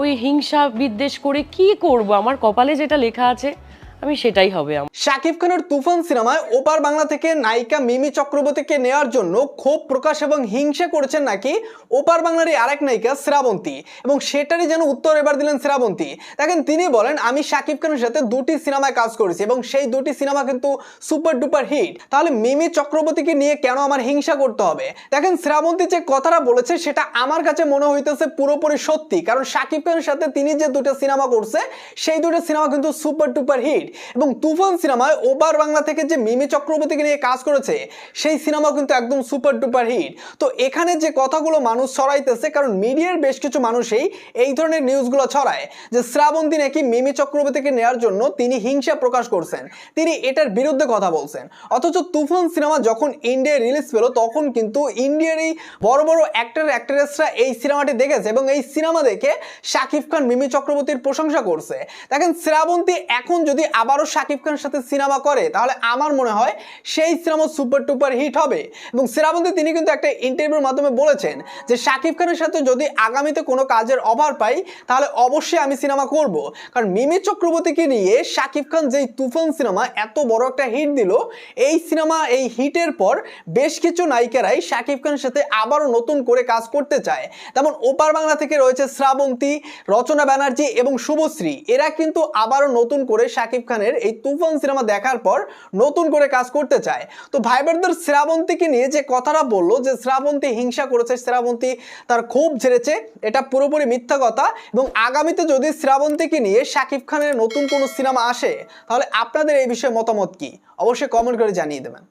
ওই হিংসা বিদ্বেষ করে কি করব? আমার কপালে যেটা লেখা আছে আমি সেটাই হবে শাকিব খানের তুফান সিনেমায় ওপার বাংলা থেকে নায়িকা মিমি চক্রবর্তীকে নেওয়ার জন্য ক্ষোভ প্রকাশ এবং হিংসা করেছেন নাকি ওপার বাংলারই আরেক নায়িকা শ্রাবন্তী? এবং সেটারই যেন উত্তর এবার দিলেন শ্রাবন্তী। দেখেন, তিনি বলেন, আমি শাকিব খানের সাথে দুটি সিনেমায় কাজ করেছি এবং সেই দুটি সিনেমা কিন্তু সুপার ডুপার হিট। তাহলে মিমি চক্রবর্তীকে নিয়ে কেন আমার হিংসা করতে হবে? দেখেন, শ্রাবন্তী যে কথাটা বলেছে, সেটা আমার কাছে মনে হইতেছে পুরোপুরি সত্যি। কারণ শাকিব খানের সাথে তিনি যে দুটো সিনেমা করছে, সেই দুটো সিনেমা কিন্তু সুপার ডুপার হিট। এবং তুফান সিনেমায় ওপার বাংলা থেকে যে মিমি চক্রবর্তীকে নিয়ে কাজ করেছে, সেই সিনেমা কিন্তু একদম সুপার ডুপার হিট। তো এখানে যে কথাগুলো মানুষ ছড়াইতেছে, কারণ মিডিয়ার বেশ কিছু মানুষই এই ধরনের নিউজগুলো ছড়ায় যে শ্রাবন্তী নাকি মিমি চক্রবর্তীকে নেওয়ার জন্য তিনি হিংসা প্রকাশ করছেন, তিনি এটার বিরুদ্ধে কথা বলছেন। অথচ তুফান সিনেমা যখন ইন্ডিয়ায় রিলিজ পেল, তখন কিন্তু ইন্ডিয়ার এই বড় বড় অ্যাক্টর অ্যাক্ট্রেসরা এই সিনেমাটি দেখেছে এবং এই সিনেমা দেখে শাকিব খান মিমি চক্রবর্তীর প্রশংসা করছে। দেখেন, শ্রাবন্তী এখন যদি আবারও শাকিব খানের সাথে সিনেমা করে, তাহলে আমার মনে হয় সেই সিনেমা সুপার টুপার হিট হবে। এবং শ্রাবন্তী তিনি কিন্তু একটা ইন্টারভিউর মাধ্যমে বলেছেন যে, শাকিব খানের সাথে যদি আগামীতে কোনো কাজের অভার পাই, তাহলে অবশ্যই আমি সিনেমা করব। কারণ মিমি চক্রবর্তীকে নিয়ে শাকিব খান যেই তুফান সিনেমা এত বড় একটা হিট দিল, এই সিনেমা, এই হিটের পর বেশ কিছু নায়িকারাই শাকিব খানের সাথে আবারও নতুন করে কাজ করতে চায়। তেমন ওপার বাংলা থেকে রয়েছে শ্রাবন্তী, রচনা ব্যানার্জি এবং শুভশ্রী। এরা কিন্তু আবারও নতুন করে শাকিব খানের এই তুফান সিনেমা দেখার পর নতুন করে কাজ করতে চায়। তো ভাই শ্রাবন্তীকে নিয়ে যে কথাটা বলল, যে শ্রাবন্তী হিংসা করেছে, শ্রাবন্তী তার খুব ঝেড়েছে, এটা পুরোপুরি মিথ্যা কথা এবং আগামীতে যদি শ্রাবন্তীকে নিয়ে শাকিব খানের নতুন কোনো সিনেমা আসে, তাহলে আপনাদের এই বিষয়ে মতামত কি? অবশ্যই কমেন্ট করে জানিয়ে দেবেন।